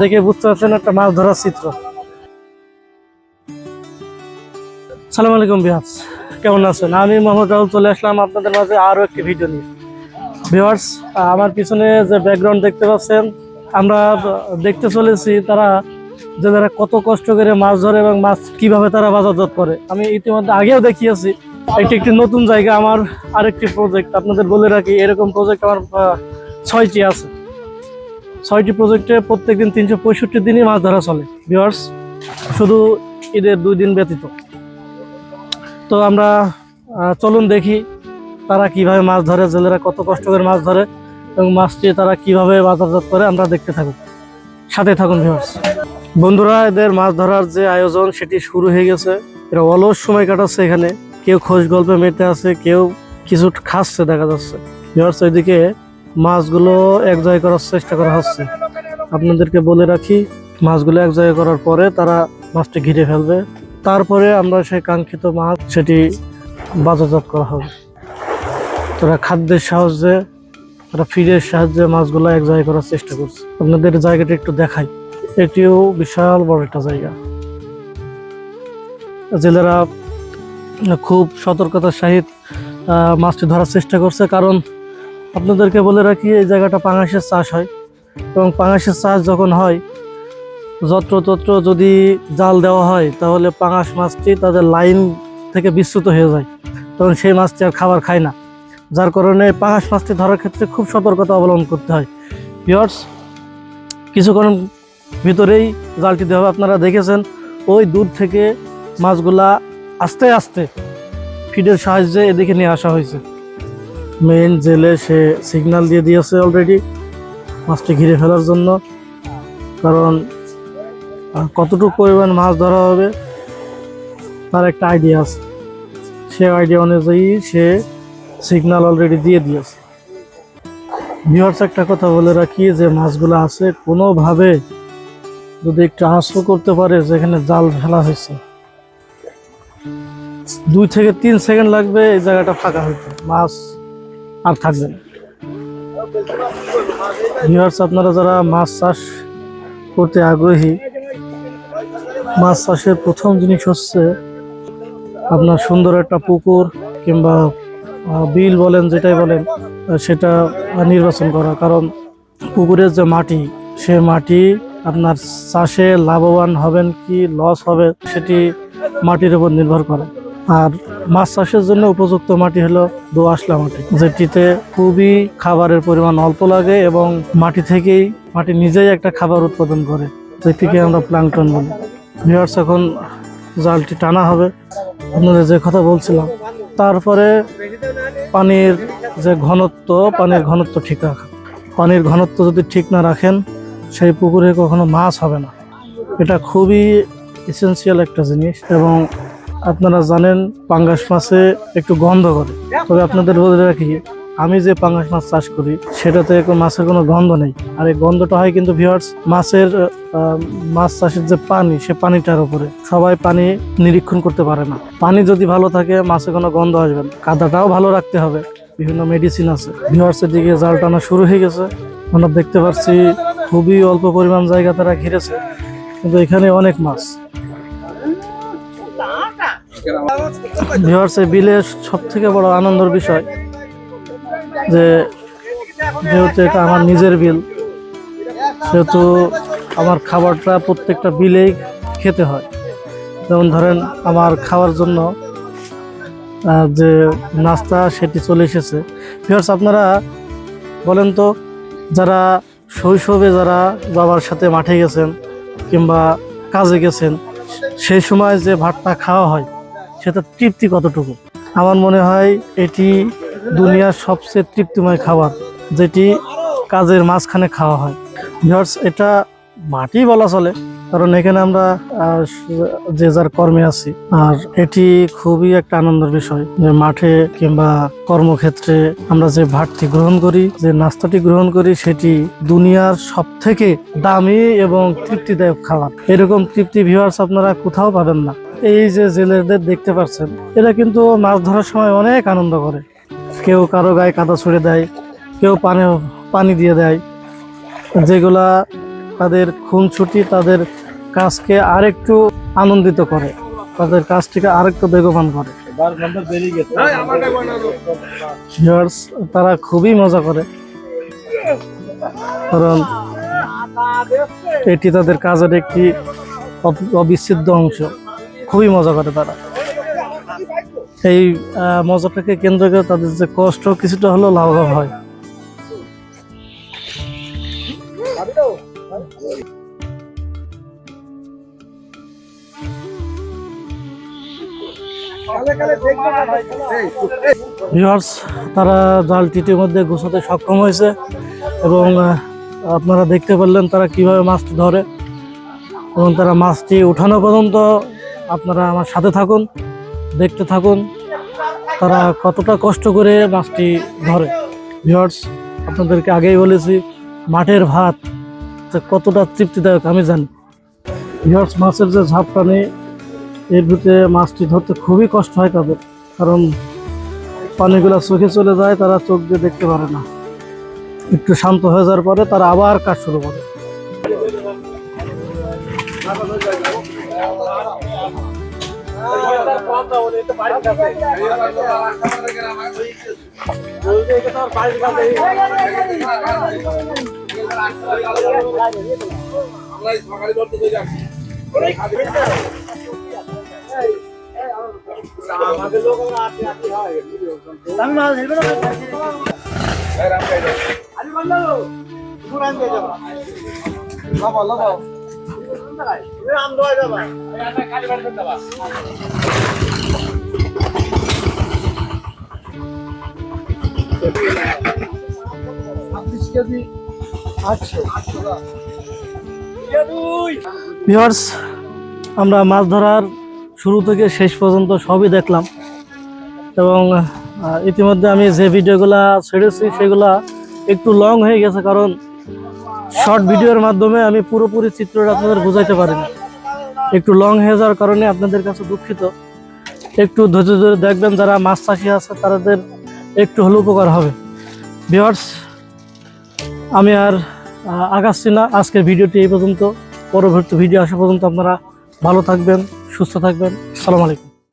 দেখে বুঝতে পারছেন, একটা মাছ ধরার চিত্র। সালাম আলাইকুম বিহাস কেমন আছেন? আমি মোহাম্মদ রাহুল চলে আসলাম আপনাদের মাঝে আরও একটি ভিডিও নিয়ে। ভিউয়ার্স, আমার পিছনে যে ব্যাকগ্রাউন্ড দেখতে পাচ্ছেন, আমরা দেখতে চলেছি তারা যে তারা কত কষ্ট করে মাছ ধরে এবং মাছ কীভাবে তারা বাজারজাত করে। আমি ইতিমধ্যে আগেও দেখিয়েছি একটি একটি নতুন জায়গা, আমার আরেকটি প্রজেক্ট আপনাদের বলে রাখি, এরকম প্রজেক্ট আমার ছয়টি আছে। ছয়টি প্রজেক্টে প্রত্যেকদিন তিনশো পঁয়ষট্টি দিনই মাছ ধরা চলে ভিউয়ার্স শুধু ঈদের দুই দিন ব্যতীত। তো আমরা চলুন দেখি তারা কীভাবে মাছ ধরে, জেলেরা কত কষ্ট করে মাছ ধরে এবং মাছটি তারা কীভাবে বাজারজাত করে, আমরা দেখতে থাকুন। সাথে থাকুন ভিউয়ার্স বন্ধুরা, এদের মাছ ধরার যে আয়োজন, সেটি শুরু হয়ে গেছে। এরা অলস সময় কাটাচ্ছে এখানে। কেউ খোঁজ গল্পে মেতে আছে, কেউ কিছু খাচ্ছে, দেখা যাচ্ছে। ভিউয়ার্স ওইদিকে মাছগুলো এক জায়গায় করার চেষ্টা করা হচ্ছে। আপনাদেরকে বলে রাখি, মাছগুলো এক জায়গায় করার পরে তারা মাছটি ঘিরে ফেলবে। তারপরে আমরা সেই কাঙ্ক্ষিত মাছ, সেটি বাজারজাত করা হবে। তারা খাদ্যের সাহায্যে, তারা ফিডের সাহায্যে মাছগুলো এক জায়গায় করার চেষ্টা করছে। আপনাদের জায়গাটা একটু দেখাই। এটিও বিশাল বড় একটা জায়গা। জেলেরা খুব সতর্কতার সহিত মাছটি ধরার চেষ্টা করছে। কারণ আপনাদেরকে বলে রাখি, এই জায়গাটা পাঙাশের চাষ হয়। এবং পাঙাশের চাষ যখন হয়, যত্রতত্র যদি জাল দেওয়া হয়, তাহলে পাঙাশ মাছটি তাদের লাইন থেকে বিচ্যুত হয়ে যায়। তখন সেই মাছটি আর খাবার খায় না। যার কারণে পাঙাশ মাছটি ধরার ক্ষেত্রে খুব সতর্কতা অবলম্বন করতে হয়। পিয়ার্স কিছুক্ষণ ভিতরেই জালটি দেওয়া হবে। আপনারা দেখেছেন, ওই দূর থেকে মাছগুলা আস্তে আস্তে ফিডের সাহায্যে এদিকে নিয়ে আসা হয়েছে। মেইন জেলে সে সিগন্যাল দিয়ে দিয়েছে অলরেডি মাছটি ঘিরে ফেলার জন্য। কারণ কতটুকু পরিমাণ মাছ ধরা হবে, তার একটা আইডিয়া আছে। সে আইডিয়া অনুযায়ী সে সিগন্যাল অলরেডি দিয়ে দিয়েছে। ভিউয়ার্স একটা কথা বলে রাখি যে, মাছগুলো আছে, কোনোভাবে যদি একটু আঁচড় করতে পারে, যেখানে জাল ফেলা হয়েছে। দুই থেকে তিন সেকেন্ড লাগবে, এই জায়গাটা ফাঁকা হইতে। মাছ আর থাকবে না। আপনারা যারা মাছ চাষ করতে আগ্রহী, মাছ চাষের প্রথম জিনিস হচ্ছে আপনার সুন্দর একটা পুকুর কিংবা বিল বলেন, যেটাই বলেন সেটা নির্বাচন করা। কারণ পুকুরের যে মাটি, সে মাটি আপনার চাষে লাভবান হবেন কি লস হবে, সেটি মাটির উপর নির্ভর করে। আর মাছ চাষের জন্য উপযুক্ত মাটি হলো দোআঁশলা মাটি, যেটিতে খুবই খাবারের পরিমাণ অল্প লাগে এবং মাটি থেকেই, মাটি নিজেই একটা খাবার উৎপাদন করে, যেটিকে আমরা প্লাংটন বলি। ভিউয়ার্স এখন জালটি টানা হবে। আপনাদের যে কথা বলছিলাম, তারপরে পানির যে ঘনত্ব, পানির ঘনত্ব ঠিক রাখা। পানির ঘনত্ব যদি ঠিক না রাখেন, সেই পুকুরে কখনো মাছ হবে না। এটা খুবই এসেন্সিয়াল একটা জিনিস এবং আপনারা জানেন, পাঙ্গাস মাছে একটু গন্ধ করে। তবে আপনাদের বলে রাখি, আমি যে পাঙ্গাস মাছ চাষ করি, সেটাতে মাছের কোনো গন্ধ নেই। আর এই গন্ধটা হয় কিন্তু ভিওয়ার্স মাছের মাছ চাষের যে পানি, সে পানিটার উপরে। সবাই পানি নিরীক্ষণ করতে পারে না। পানি যদি ভালো থাকে, মাছে কোনো গন্ধ আসবে না। কাদাটাও ভালো রাখতে হবে। বিভিন্ন মেডিসিন আছে। ভিউয়ার্সের দিকে জাল টানা শুরু হয়ে গেছে। আমরা দেখতে পাচ্ছি, খুবই অল্প পরিমাণ জায়গা তারা ঘিরেছে। কিন্তু এখানে অনেক মাছ। ভিউয়ার্স এই বিলের সব থেকে বড় আনন্দের বিষয় যে যেহেতু এটা আমার নিজের বিল, সেহেতু আমার খাবারটা প্রত্যেকটা বিলেই খেতে হয়। যেমন ধরেন আমার খাওয়ার জন্য যে নাস্তা সেটি চলে এসেছে। ভিউয়ার্স আপনারা বলেন তো, যারা শৈশবে যারা বাবার সাথে মাঠে গেছেন কিংবা কাজে গেছেন সেই সময় যে ভাতটা খাওয়া হয় সেটা তৃপ্তি কতটুকু? আমার মনে হয় এটি দুনিয়ার সবচেয়ে তৃপ্তিময় খাবার, যেটি কাজের মাঝখানে খাওয়া হয়। ভিউয়ার্স এটা মাটি বলা চলে, কারণ এখানে আমরা যে যার কর্মে আছি। আর এটি খুবই একটা আনন্দের বিষয় যে মাঠে কিংবা কর্মক্ষেত্রে আমরা যে ভাতটি গ্রহণ করি, যে নাস্তাটি গ্রহণ করি, সেটি দুনিয়ার সব থেকে দামি এবং তৃপ্তিদায়ক খাবার। এরকম তৃপ্তি ভিউয়ার্স আপনারা কোথাও পাবেন না। এই যে জেলেদের দেখতে পাচ্ছেন, এরা কিন্তু মাছ ধরার সময় অনেক আনন্দ করে। কেউ কারও গায়ে কাদা ছুড়ে দেয়, কেউ পানি পানি দিয়ে দেয়। যেগুলা তাদের খুন ছুটি তাদের কাজকে আরেকটু আনন্দিত করে, তাদের কাজটিকে আরেকটু বেগবান করে। তারা খুবই মজা করে। কারণ এটি তাদের কাজের একটি অব- অবিচ্ছেদ্য অংশ। খুবই মজা করে তারা। এই মজাটাকে কেন্দ্র করে তাদের যে কষ্ট, কিছুটা হলেও লাভবান হয়। তারা জালটিটির মধ্যে গোছাতে সক্ষম হয়েছে এবং আপনারা দেখতে পারলেন তারা কীভাবে মাছটি ধরে এবং তারা মাছটি উঠানো পর্যন্ত আপনারা আমার সাথে থাকুন, দেখতে থাকুন। তারা কতটা কষ্ট করে মাছটি ধরে। ভিউয়ার্স আপনাদেরকে আগেই বলেছি, মাঠের ভাত কতটা তৃপ্তিদায়ক, আমি জানি। ভিউয়ার্স মাছের যে ঝাপ টানে এর ভিতরে মাছটি ধরতে খুবই কষ্ট হয় তাদের। কারণ পানিগুলো চোখে চলে যায়, তারা চোখ দিয়ে দেখতে পারে না। একটু শান্ত হয়ে যাওয়ার পরে তারা আবার কাজ শুরু করে। আমাদের লোক আপনি আপনি হয় আমি মাল নিব না আরে বান্দা ঘুরান দিয়ে যাব লাভ লাভ আমরা মাছ ধরার শুরু থেকে শেষ পর্যন্ত সবই দেখলাম। এবং ইতিমধ্যে আমি যে ভিডিওগুলা ছেড়েছি, সেগুলা একটু লং হয়ে গেছে, কারণ শর্ট ভিডিওর মাধ্যমে আমি পুরোপুরি চিত্রটা আপনাদের বোঝাইতে পারি না একটু লং হয়ে যাওয়ার কারণে আপনাদের কাছে দুঃখিত। একটু ধৈর্য ধরে দেখবেন, যারা মাছ চাষি আছে, তাদের একটু হলে উপকার হবে। ভিউয়ার্স আমি আর আগাচ্ছি না। আজকের ভিডিওটি এই পর্যন্ত। পরবর্তী ভিডিও আসা পর্যন্ত আপনারা ভালো থাকবেন, সুস্থ থাকবেন। আসসালামু আলাইকুম।